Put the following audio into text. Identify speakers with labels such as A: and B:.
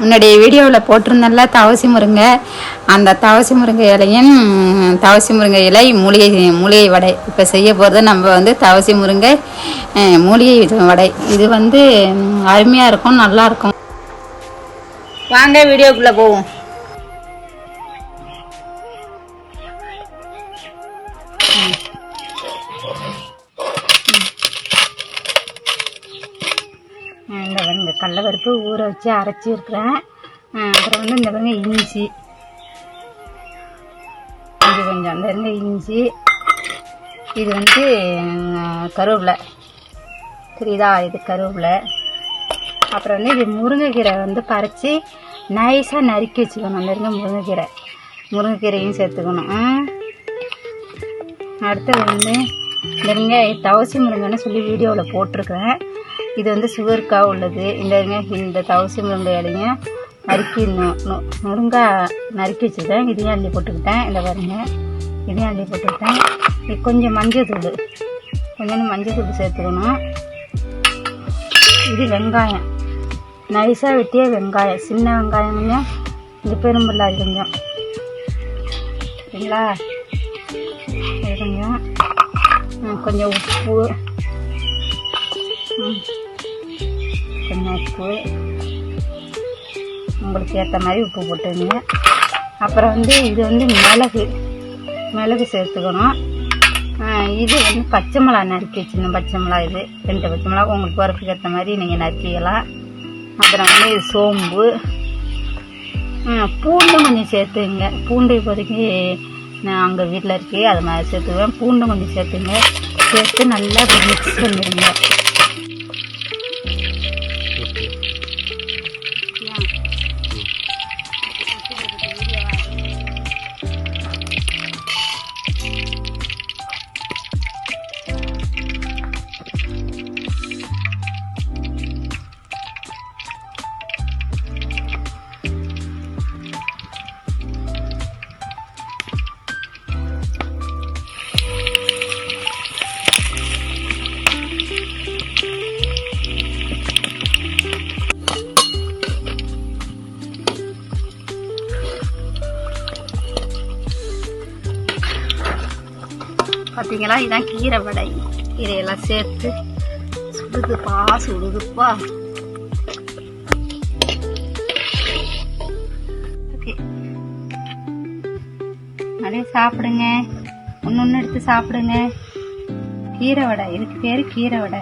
A: முன்னாடி வீடியோவில் போட்டிருந்தேன்ல தவசி முருங்கை. அந்த தவசி முருங்கை இலையும் தவசி முருங்கை இலை மூலிகை மூலிகை வடை. இப்போ செய்ய போகிறது நம்ம வந்து தவசி முருங்கை மூலிகை வடை. இது வந்து அருமையாக இருக்கும் நல்லா இருக்கும். வாங்க வீடியோக்குள்ளே போவோம். இந்த இந்த கடலப்பருப்பு ஊற வச்சு அரைச்சி இருக்கிறேன். அப்புறம் வந்து இந்த பாருங்க இஞ்சி. இது கொஞ்சம் அந்த இருந்த இஞ்சி. இது வந்து கருவேப்பிலை. புரியுதா? இது கருவேப்பிலை. அப்புறம் வந்து இது முருங்கைக்கீரை வந்து பறித்து நைஸாக நறுக்கி வச்சுக்கணும். அந்த இருங்க முருங்கைக்கீரை. முருங்கைக்கீரையும் சேர்த்துக்கணும். அடுத்தது வந்து நெருங்க தவசி முருங்கைன்னு சொல்லி வீடியோவில் போட்டிருக்கிறேன். இது வந்து சுகருக்காக உள்ளது? இந்த இந்த தவசி முருங்கை இலைங்க நறுக்கி நு- முருங்கை நறுக்கி வச்சுருக்கேன். இதையும் அள்ளி போட்டுக்கிட்டேன். இந்த பாருங்க இதையும் அள்ளி போட்டுக்கிட்டேன். இது கொஞ்சம் மஞ்சள் தூள். கொஞ்சம் மஞ்சள் தூள் சேர்த்துக்கணும். இது வெங்காயம். நைஸாக வெட்டிய வெங்காயம். சின்ன வெங்காயம் கொஞ்சம் இது பெரும்புள்ளாரி கொஞ்சம் சரிங்களா? கொஞ்சம் கொஞ்சம் உப்பு ம், கொஞ்சம் உப்பு உங்களுக்கு ஏற்ற மாதிரி உப்பு போட்டுங்க அப்புறம் வந்து இது வந்து மிளகு. மிளகு சேர்த்துக்கணும். இது வந்து பச்சை மிளகா நறுக்கி வச்சுருந்தோம் பச்சை மிளகா இது. ரெண்டு பச்சை மிளகா. உங்களுக்கு உரப்புக்கு ஏற்ற மாதிரி நீங்கள் நறுக்கிக்கலாம். அப்புறம் வந்து இது சோம்பு. பூண்டும் பூண்டு கொஞ்சம் சேர்த்துங்க பூண்டு இப்போதைக்கு நான் அங்கே வீட்டில் இருக்கே அது மாதிரி சேர்த்துவேன். பூண்டு கொஞ்சம் சேர்த்துங்க. சேர்த்து நல்லா மிக்ஸ் பண்ணிடுங்க. பார்த்தீங்களா இதான் கீரை வடை. கீரையெல்லாம் சேர்த்து சுடுதுப்பா சுடுதுப்பா. நிறைய சாப்பிடுங்க. ஒன்று ஒன்று எடுத்து சாப்பிடுங்க. கீரை வடை. இதுக்கு பேர் கீரை வடை.